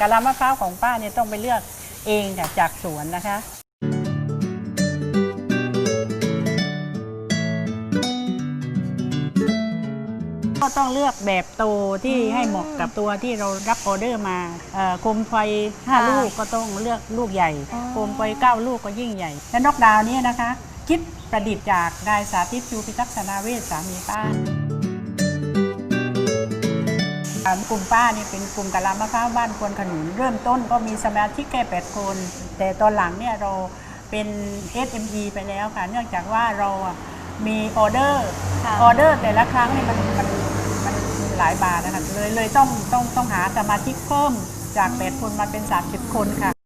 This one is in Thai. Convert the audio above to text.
กะลามะพร้าวของป้าเนี่ยต้องไปเลือกเองค่ะจากสวนนะคะ ก็ต้องเลือกแบบโตที่ให้เหมาะกับตัวที่เรารับออเดอร์มาเอ่อโคมไฟค่ะ5ลูกก็ต้องเลือกลูกใหญ่อ๋อโคมไฟ9ลูกก็ยิ่งใหญ่ และนกดาวเนี่ยนะคะ คิดประดิษฐ์จากนายสาธิตชูพิทักษนาเวศสามีป้าอ่า กลุ่มป้านี่เป็นกลุ่มกะลามะพร้าวบ้านควนขนุน เริ่มต้นก็มีสมาชิกแค่8คน แต่ตอนหลังเนี่ยเราเป็น SME ไปแล้วค่ะ เนื่องจากว่าเราอะมีออเดอร์ค่ะออเดอร์แต่ละครั้งนี่มันมันมันหลายบาทนะคะเลยเลยต้องต้องต้องหาสมาชิกเพิ่มจาก 8 คนมาเป็น 30 คนค่ะ